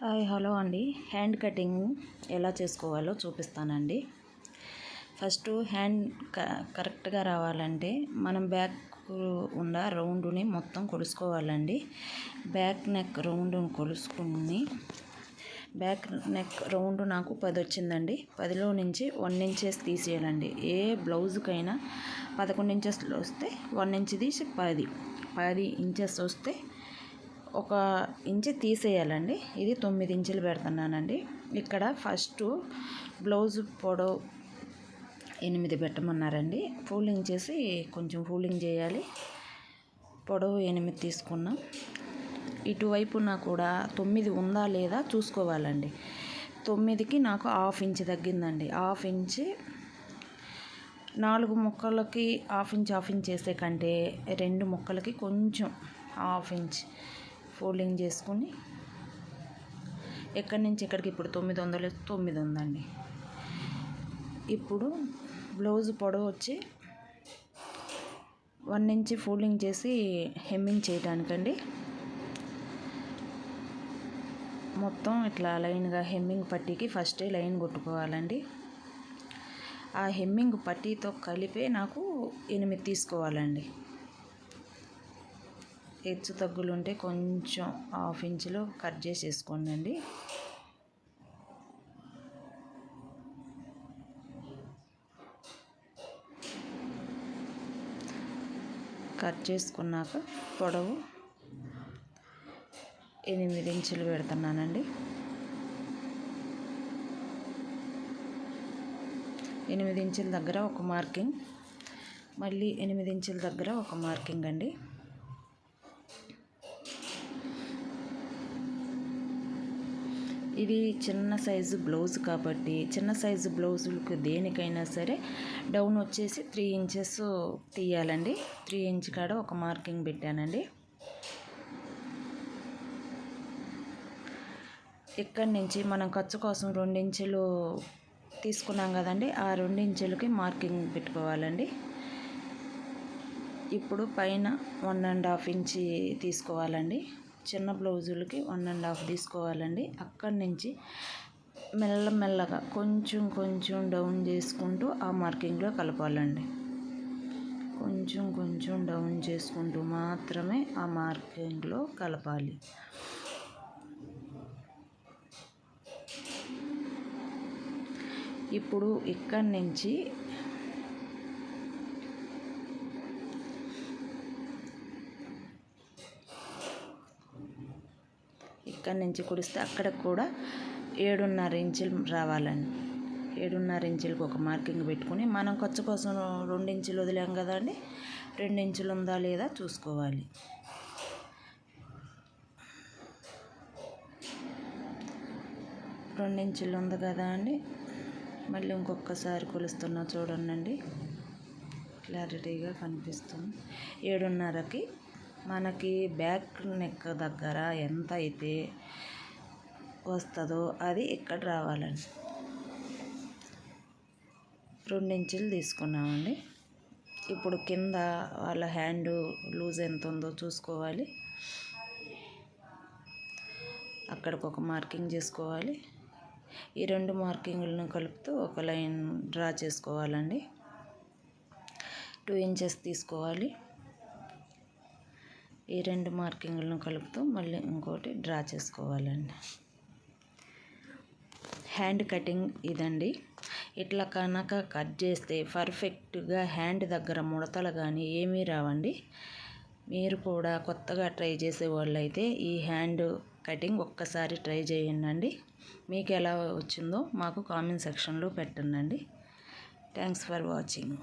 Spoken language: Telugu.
హాయ్ హలో అండి. హ్యాండ్ కటింగ్ ఎలా చేసుకోవాలో చూపిస్తానండి. ఫస్ట్ హ్యాండ్ కరెక్ట్గా రావాలంటే మనం బ్యాక్ ఉన్న రౌండ్ని మొత్తం కొలుసుకోవాలండి. బ్యాక్ నెక్ రౌండ్ని కొలుసుకుని బ్యాక్ నెక్ రౌండ్ నాకు పది వచ్చిందండి. పదిలో నుంచి వన్ ఇంచెస్ తీసేయాలండి. ఏ బ్లౌజ్కైనా పదకొండు ఇంచెస్లో వస్తే వన్ ఇంచ్ తీసి పది పది ఇంచెస్ వస్తే ఒక ఇంచు తీసేయాలండి. ఇది తొమ్మిది ఇంచులు పెడుతున్నానండి. ఇక్కడ ఫస్ట్ బ్లౌజ్ పొడవు ఎనిమిది పెట్టమన్నారండి. ఫూలింగ్ చేసి కొంచెం ఫూలింగ్ చేయాలి. పొడవు ఎనిమిది తీసుకున్నాం. ఇటువైపున కూడా తొమ్మిది ఉందా లేదా చూసుకోవాలండి. తొమ్మిదికి నాకు హాఫ్ ఇంచ్ తగ్గిందండి. హాఫ్ ఇంచ్ నాలుగు ముక్కలకి హాఫ్ ఇంచ్ హాఫ్ ఇంచ్ చేసే కంటే రెండు ముక్కలకి కొంచెం హాఫ్ ఇంచ్ ఫోల్డింగ్ చేసుకుని ఎక్కడి నుంచి ఎక్కడికి ఇప్పుడు తొమ్మిది వందలు తొమ్మిది ఉందండి ఇప్పుడు బ్లౌజ్ పొడవు వచ్చి వన్ ఇంచ్ ఫోల్డింగ్ చేసి హెమ్మింగ్ చేయడానికండి. మొత్తం ఇట్లా లైన్గా హెమ్మింగ్ పట్టీకి ఫస్టే లైన్ కొట్టుకోవాలండి. ఆ హెమ్మింగ్ పట్టీతో కలిపే నాకు ఎనిమిది తీసుకోవాలండి. హెచ్చు తగ్గులు ఉంటే కొంచెం హాఫ్ ఇంచులో కట్ చేసేసుకోండి అండి కట్ చేసుకున్నాక పొడవు ఎనిమిది ఇంచులు పెడుతున్నానండి. ఎనిమిది ఇంచుల దగ్గర ఒక మార్కింగ్ మళ్ళీ ఎనిమిది ఇంచుల దగ్గర ఒక మార్కింగ్ అండి. ఇది చిన్న సైజు బ్లౌజ్ కాబట్టి చిన్న సైజు బ్లౌజులకు దేనికైనా సరే డౌన్ వచ్చేసి త్రీ ఇంచెస్ తీయాలండి. త్రీ ఇంచ్ కాడ ఒక మార్కింగ్ పెట్టానండి. ఇక్కడి నుంచి మనం ఖర్చు కోసం రెండించెలు తీసుకున్నాం కదండి ఆ రెండించెలకి మార్కింగ్ పెట్టుకోవాలండి. ఇప్పుడు పైన వన్ అండ్ హాఫ్ ఇంచి తీసుకోవాలండి. చిన్న బ్లౌజులకి వన్ అండ్ హాఫ్ తీసుకోవాలండి. అక్కడి నుంచి మెల్లమెల్లగా కొంచెం కొంచెం డౌన్ చేసుకుంటూ ఆ మార్కింగ్లో కలపాలండి. కొంచెం కొంచెం డౌన్ చేసుకుంటూ మాత్రమే ఆ మార్కింగ్లో కలపాలి. ఇప్పుడు ఇక్కడి నుంచి ఇక్కడి నుంచి కుడిస్తే అక్కడ కూడా ఏడున్నర ఇంచులు రావాలండి. ఏడున్నర ఇంచులకు ఒక మార్కింగ్ పెట్టుకుని మనం ఖర్చు కోసం రెండు ఇంచులు వదిలాం కదండి రెండు ఇంచులు ఉందా లేదా చూసుకోవాలి. రెండు ఇంచులు ఉంది కదా అండి? మళ్ళీ ఇంకొకసారి కొలుస్తున్నా చూడండి. క్లారిటీగా కనిపిస్తుంది. ఏడున్నరకి మనకి బ్యాక్ నెక్ దగ్గర ఎంత అయితే వస్తుందో అది ఇక్కడ రావాలండి. ఇంచులు తీసుకున్నామండి. ఇప్పుడు కింద వాళ్ళ హ్యాండ్ లూజ్ ఎంత ఉందో చూసుకోవాలి. అక్కడికి ఒక మార్కింగ్ చేసుకోవాలి. ఈ రెండు మార్కింగ్లను కలుపుతూ ఒక లైన్ డ్రా చేసుకోవాలండి. టూ ఇంచెస్ తీసుకోవాలి. ఈ రెండు మార్కింగ్లను కలుపుతూ మళ్ళీ ఇంకోటి డ్రా చేసుకోవాలండి. హ్యాండ్ కటింగ్ ఇదండి. ఇట్లా కనుక కట్ చేస్తే పర్ఫెక్ట్గా హ్యాండ్ దగ్గర ముడతలు కానీ ఏమీ రావండి. మీరు కూడా కొత్తగా ట్రై చేసే వాళ్ళైతే ఈ హ్యాండ్ కటింగ్ ఒక్కసారి ట్రై చేయండి మీకు ఎలా వచ్చిందో మాకు కామెంట్ సెక్షన్లో పెట్టండి థ్యాంక్స్ ఫర్ వాచింగ్.